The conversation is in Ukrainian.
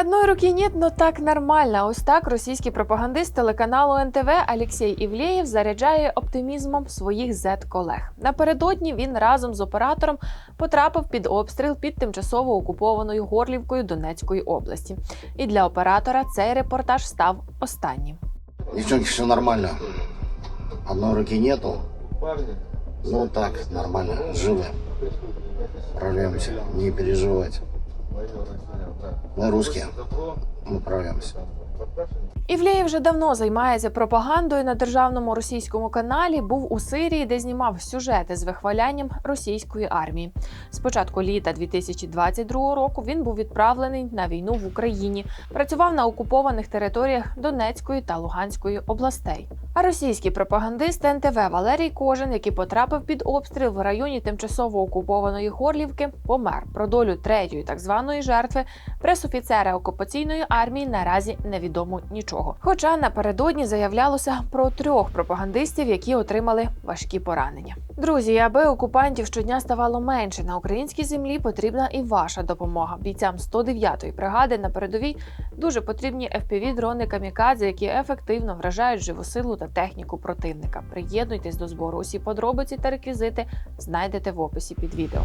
Одной руки нет, но так нормально. Ось так російський пропагандист телеканалу НТВ Алексій Івлєєв заряджає оптимізмом своїх зет-колег. Напередодні він разом з оператором потрапив під обстріл під тимчасово окупованою Горлівкою Донецької області. І для оператора цей репортаж став останнім. Девчонки, все нормально. Одной руки нету. Ну так, нормально, живы. Справляемся, не переживать. Мы русские, мы справляемся. Івлєєв вже давно займається пропагандою на державному російському каналі. Був у Сирії, де знімав сюжети з вихвалянням російської армії. З початку літа 2022 року він був відправлений на війну в Україні, працював на окупованих територіях Донецької та Луганської областей. Російський пропагандист НТВ Валерій Кожин, який потрапив під обстріл в районі тимчасово окупованої Горлівки, помер. Про долю третьої так званої жертви пресофіцера окупаційної армії наразі невідомо нічого. Хоча напередодні заявлялося про трьох пропагандистів, які отримали важкі поранення. Друзі, аби окупантів щодня ставало менше на українській землі, потрібна і ваша допомога. Бійцям 109-ї бригади на передовій дуже потрібні fpv дрони камікадзе, які ефективно вражають живу силу та техніку противника. Приєднуйтесь до збору. Усі подробиці та реквізити знайдете в описі під відео.